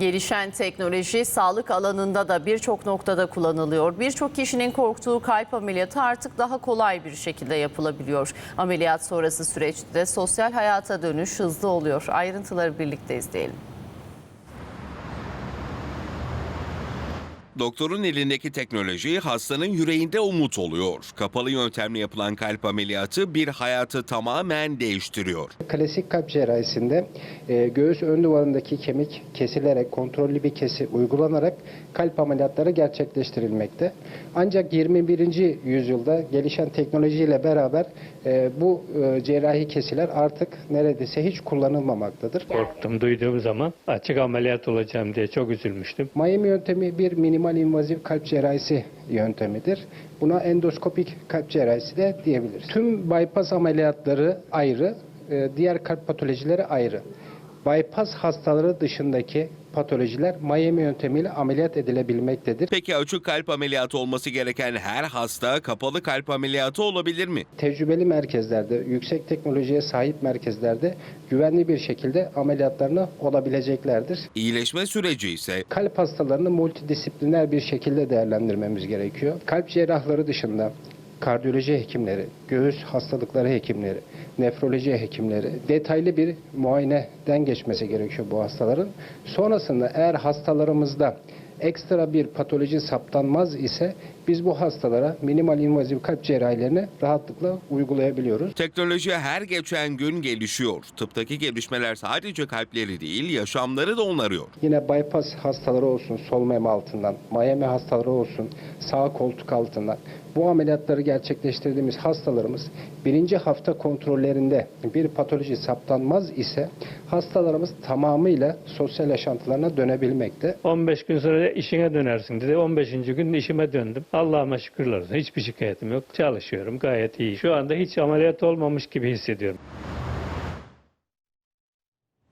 Gelişen teknoloji sağlık alanında da birçok noktada kullanılıyor. Birçok kişinin korktuğu kalp ameliyatı artık daha kolay bir şekilde yapılabiliyor. Ameliyat sonrası süreçte sosyal hayata dönüş hızlı oluyor. Ayrıntıları birlikte izleyelim. Doktorun elindeki teknoloji hastanın yüreğinde umut oluyor. Kapalı yöntemle yapılan kalp ameliyatı bir hayatı tamamen değiştiriyor. Klasik kalp cerrahisinde e, göğüs ön duvarındaki kemik kesilerek kontrollü bir kesi uygulanarak kalp ameliyatları gerçekleştirilmekte. Ancak 21. yüzyılda gelişen teknolojiyle beraber e, bu e, cerrahi kesiler artık neredeyse hiç kullanılmamaktadır. Korktum duyduğum zaman açık ameliyat olacağım diye çok üzülmüştüm. Mayem yöntemi bir minimal invazif kalp cerrahisi yöntemidir. Buna endoskopik kalp cerrahisi de diyebiliriz. Tüm bypass ameliyatları ayrı, e, diğer kalp patolojileri ayrı. Bypass hastaları dışındaki patolojiler Miami yöntemiyle ameliyat edilebilmektedir. Peki açık kalp ameliyatı olması gereken her hasta kapalı kalp ameliyatı olabilir mi? Tecrübeli merkezlerde, yüksek teknolojiye sahip merkezlerde güvenli bir şekilde ameliyatlarını olabileceklerdir. İyileşme süreci ise Kalp hastalarını multidisipliner bir şekilde değerlendirmemiz gerekiyor. Kalp cerrahları dışında kardiyoloji hekimleri, göğüs hastalıkları hekimleri, nefroloji hekimleri detaylı bir muayeneden geçmesi gerekiyor bu hastaların. Sonrasında eğer hastalarımızda ekstra bir patoloji saptanmaz ise biz bu hastalara minimal invazif kalp cerrahilerini rahatlıkla uygulayabiliyoruz. teknoloji her geçen gün gelişiyor. Tıptaki gelişmeler sadece kalpleri değil yaşamları da onarıyor. Yine bypass hastaları olsun sol meme altından, Miami hastaları olsun sağ koltuk altından. Bu ameliyatları gerçekleştirdiğimiz hastalarımız birinci hafta kontrollerinde bir patoloji saptanmaz ise hastalarımız tamamıyla sosyal yaşantılarına dönebilmekte. 15 gün sonra işine dönersin dedi. 15. gün işime döndüm. Allah'ıma şükürler olsun. Hiçbir şikayetim yok. Çalışıyorum gayet iyi. Şu anda hiç ameliyat olmamış gibi hissediyorum.